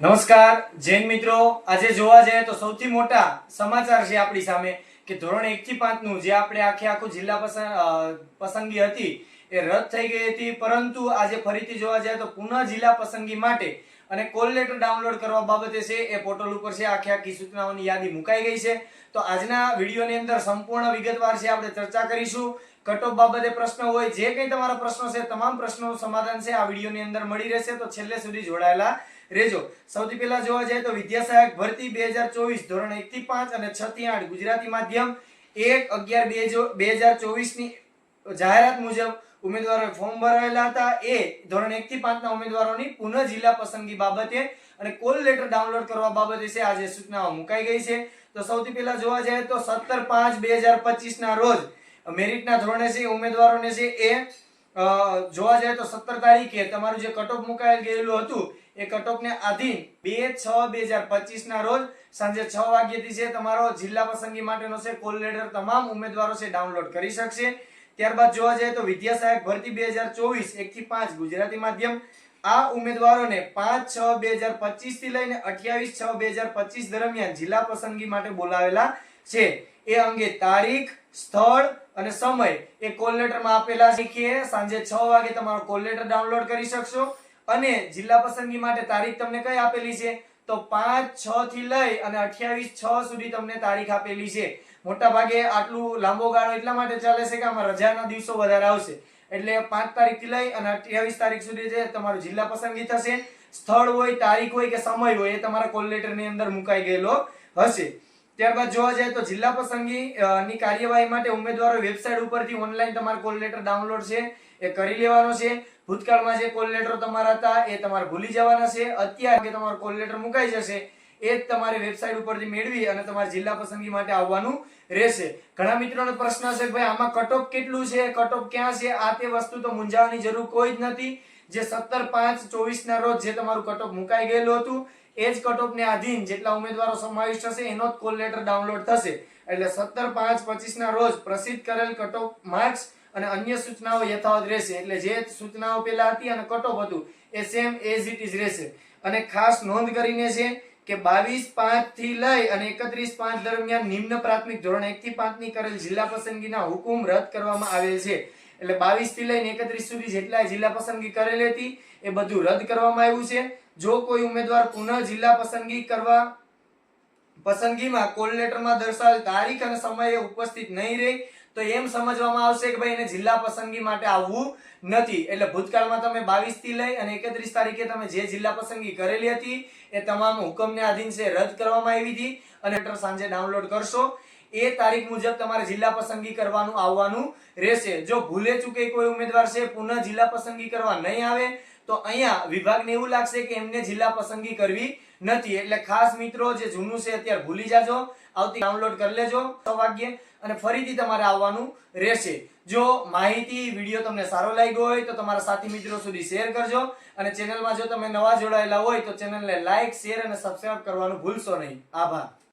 નમસ્કાર, જૈન મિત્રો. આજે જોવા જઈએ તો સૌથી મોટા સમાચાર છે આપણી સામે કે ધોરણ એક થી પાંચનું જે આપણે આખે આખું જિલ્લા પસં- પસંદગી હતી એ રદ થઈ ગઈ હતી. પરંતુ આજે ફરીથી જોવા જાય તો પુનઃ જિલ્લા પસંદગી માટે અને કોલ લેટર ડાઉનલોડ કરવા બાબતે છે એ પોર્ટલ ઉપર છે આખી આખી સૂચનાઓની યાદી મુકાઈ ગઈ છે. તો આજના વિડીયોની અંદર સંપૂર્ણ વિગતવાર છે આપણે ચર્ચા કરીશું. કટઓફ બાબતે પ્રશ્ન હોય, જે કંઈ તમારા પ્રશ્નો છે, તમામ પ્રશ્નોનું સમાધાન છે આ વિડીયોની અંદર મળી રહેશે. તો છેલ્લે સુધી જોડાયેલા રહેજો સૌથી પહેલા જોવા જાય તો વિદ્યા સહાયક ભરતી બે હજાર ચોવીસ ધોરણ એક થી પાંચ અને છ થી આઠ ગુજરાતી માધ્યમ એક અગિયાર બે બે હજાર ચોવીસની જાહેરાત મુજબ ઉમેદવારોએ ફોર્મ ભરાયેલા હતા. એ ધોરણ એક થી પાંચના ઉમેદવારોની પુનઃ જિલ્લા પસંદગી બાબતે અને કોલ લેટર ડાઉનલોડ કરવા બાબતે છે આજે સૂચનાઓ મુકાઈ ગઈ છે. તો સૌથી પહેલા જોવા જાય તો સત્તર પાંચ બે હજાર પચીસના રોજ મેરિટના ધોરણે છે ઉમેદવારોને છે એ જોવા જાય તો સત્તર તારીખે તમારું જે કટઓફ મુકાયેલ ગયેલું હતું એ કટઓફને આધીન બે છ બે હજાર પચીસ ના રોજ સાંજે છ વાગ્યાથી છે તમારો જિલ્લા પસંદગી માટેનો છે કોલ લેટર તમામ ઉમેદવારો છે ડાઉનલોડ કરી શકશે. ત્યારબાદ જોવા જાય તો વિદ્યા સહાયક ભરતી બે હજાર ચોવીસ એક થી પાંચ ગુજરાતી માધ્યમ, આ ઉમેદવારોને પાંચ છ બે હજાર પચીસથી લઈને અઠ્યાવીસ છ બે હજાર પચીસ દરમિયાન જિલ્લા પસંદગી માટે બોલાવેલા છે. એ અંગે તારીખ, સ્થળ અને સમય એ કોલ લેટરમાં આપેલા છે. સાંજે છ વાગે તમારો કોલ લેટર ડાઉનલોડ કરી શકશો. અને જિલ્લા પસંદગી માટે તારીખ તમને કઈ આપેલી છે? તો પાંચ, છ થી લઈ અને અઠ્યાવીસ, છ સુધી તમને તારીખ આપેલી છે. મોટા ભાગે આટલું લાંબો ગાળો એટલા માટે ચાલે છે કે આમાં રજાના દિવસો વધારે આવશે. એટલે પાંચ તારીખથી લઈ અને અઠ્યાવીસ તારીખ સુધી જે તમારું જિલ્લા પસંદગી થશે, સ્થળ હોય, તારીખ હોય કે સમય હોય એ તમારા કોલ લેટરની અંદર મુકાઈ ગયેલો હશે. ત્યારબાદ જોવા જાય તો જિલ્લા પસંદગી ની કાર્યવાહી માટે ઉમેદવારો વેબસાઇટ ઉપરથી ઓનલાઈન તમારો કોલ લેટર ડાઉનલોડ છે, એ કરી લેવાનો છે. ભૂતકાળમાં જે કોલ લેટરો તમારા હતા, એ તમારે ભૂલી જવાના છે. અત્યારે કે તમારો કોલ લેટર મુકાઈ જશે, એ જ તમારે વેબસાઇટ ઉપરથી મેળવી અને તમારે જિલ્લા પસંદગી માટે આવવાનું રહેશે. ઘણા મિત્રોનો પ્રશ્ન છે કે ભાઈ, આમાં કટઓફ કેટલું છે? કટઓફ ક્યાં છે? આ તે વસ્તુ તો મૂંઝાવાની જરૂર કોઈ જ નથી. જે સત્તર પાંચ ચોવીસ ના રોજ જે તમારું કટઓફ મુકાઈ ગયેલું હતું, એ જ કટઓફ ને આધીન જેટલા ઉમેદવારો સમાવિષ્ટ થશે, એનો જ કોલ લેટર ડાઉનલોડ થશે. એટલે સત્તર પાંચ પચીસ ના રોજ પ્રસિદ્ધ કરેલ કટઓફ માર્ક્સ અને અન્ય સૂચનાઓ યથાવત રહેશે. એટલે જે સૂચનાઓ પહેલા હતી અને કટઓફ હતું, એ સેમ એઝ ઇટ ઇઝ રહેશે. અને ખાસ નોંધ કરીને છે કે બાવીસ પાંચથી લઈ અને એકત્રીસ પાંચ દરમિયાન નિમ્ન પ્રાથમિક ધોરણ એક થી પાંચની કરેલ જિલ્લા પસંદગીના હુકુમ રદ કરવામાં આવેલ છે. એટલે બાવીસથી લઈને એકત્રીસ સુધી જેટલા જિલ્લા પસંદગી કરેલી હતી, એ બધું રદ કરવામાં આવ્યું છે. જો કોઈ ઉમેદવાર પુનઃ જિલ્લા પસંદગી કરવા પસંદગીમાં કોલ લેટરમાં દર્શાવેલ તારીખ અને સમયે ઉપસ્થિત નહીં રહે, તો એમ સમજવામાં આવશે કે ભાઈ એને જિલ્લા પસંદગી માટે આવવું નથી. એટલે ભૂતકાળમાં તમે બાવીસથી લઈ અને એકત્રીસ તારીખે તમે જે જિલ્લા પસંદગી કરેલી હતી, એ તમામ હુકમને આધીન છે, રદ કરવામાં આવી હતી. અને લેટર સાંજે ડાઉનલોડ કરશો. એ તારીખ મુજબ તમારે જિલ્લા પસંદગી કરવાનું આવવાનું રહેશે. જો ભૂલે ચૂકે કોઈ ઉમેદવાર છે, પુનઃ જિલ્લા પસંદગી કરવા નહીં આવે, તો અહીંયા વિભાગને એવું લાગશે કે એમને જિલ્લા પસંદગી કરવી નથી. એટલે ખાસ મિત્રો, જે જૂનું છે, અત્યારે ભૂલી જાજો. આવતી ડાઉનલોડ કરી લેજો વાગ્યે અને ફરીથી તમારે આવવાનું રહેશે. જો માહિતી, વીડિયો તમને સારો લાગ્યો હોય, તો તમારા સાથી મિત્રો સુધી શેર કરજો. અને ચેનલમાં જો તમે નવા જોડાયેલા હોય, તો ચેનલને લાઇક શેર અને સબસ્ક્રાઇબ કરવાનું ભૂલશો નહીં. આભાર.